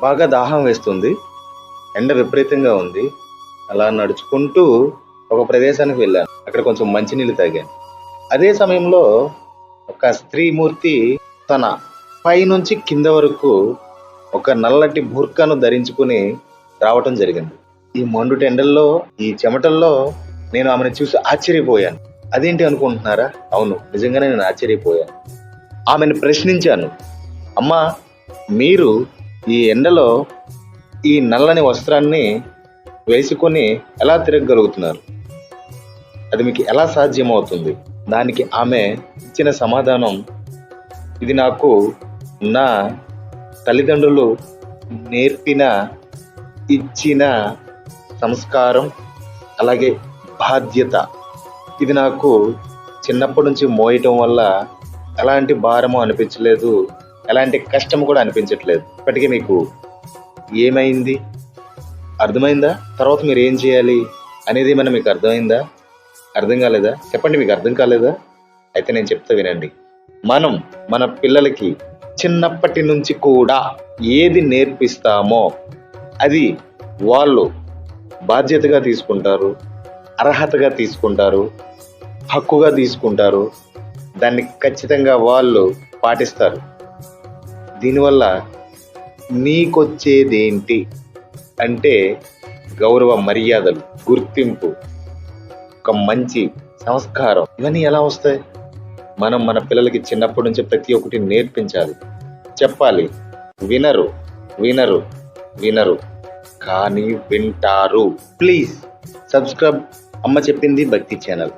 బాగా దాహం వేస్తుంది. ఎండ విపరీతంగా ఉంది. అలా నడుచుకుంటూ ఒక ప్రదేశానికి వెళ్ళాను. అక్కడ కొంచెం మంచినీళ్ళు తాగాను. అదే సమయంలో ఒక స్త్రీమూర్తి తన పైనుంచి కింద వరకు ఒక నల్లటి బుర్కాను ధరించుకుని రావటం జరిగింది. ఈ మండు ఎండల్లో ఈ చెమటల్లో నేను ఆమెను చూసి ఆశ్చర్యపోయాను. అదేంటి అనుకుంటున్నారా? అవును నిజంగానే నేను ఆశ్చర్యపోయాను. ఆమెను ప్రశ్నించాను. అమ్మా మీరు ఈ ఎండలో ఈ నల్లని వస్త్రాన్ని వేసుకొని ఎలా తిరగగలుగుతున్నారు? అది మీకు ఎలా సాధ్యమవుతుంది? దానికి ఆమె ఇచ్చిన సమాధానం ఇది నాకు నా తల్లిదండ్రులు నేర్పిన ఇచ్చిన సంస్కారం అలాగే బాధ్యత. ఇది నాకు చిన్నప్పటి నుంచి మోయటం వల్ల ఎలాంటి భారము అనిపించలేదు. ఎలాంటి కష్టం కూడా అనిపించట్లేదు. ఇప్పటికీ మీకు ఏమైంది? అర్థమైందా? తర్వాత మీరు ఏం చేయాలి అనేది ఏమైనా మీకు అర్థమైందా? అర్థం కాలేదా? చెప్పండి మీకు అర్థం కాలేదా? అయితే నేను చెప్తా వినండి. మనం మన పిల్లలకి చిన్నప్పటి నుంచి కూడా ఏది నేర్పిస్తామో అది వాళ్ళు బాధ్యతగా తీసుకుంటారు అర్హతగా తీసుకుంటారు హక్కుగా తీసుకుంటారు. దాన్ని ఖచ్చితంగా వాళ్ళు పాటిస్తారు. దీనివల్ల నీకొచ్చేదేంటి? అంటే గౌరవ మర్యాదలు గుర్తింపు ఒక మంచి సంస్కారం. ఇవన్నీ ఎలా వస్తాయి? మనం మన పిల్లలకి చిన్నప్పటి నుంచి ప్రతి ఒక్కటి నేర్పించాలి. చెప్పాలి. వినరు వినరు వినరు. కానీ వింటారు. ప్లీజ్ సబ్స్క్రైబ్ అమ్మ చెప్పింది భక్తి ఛానల్.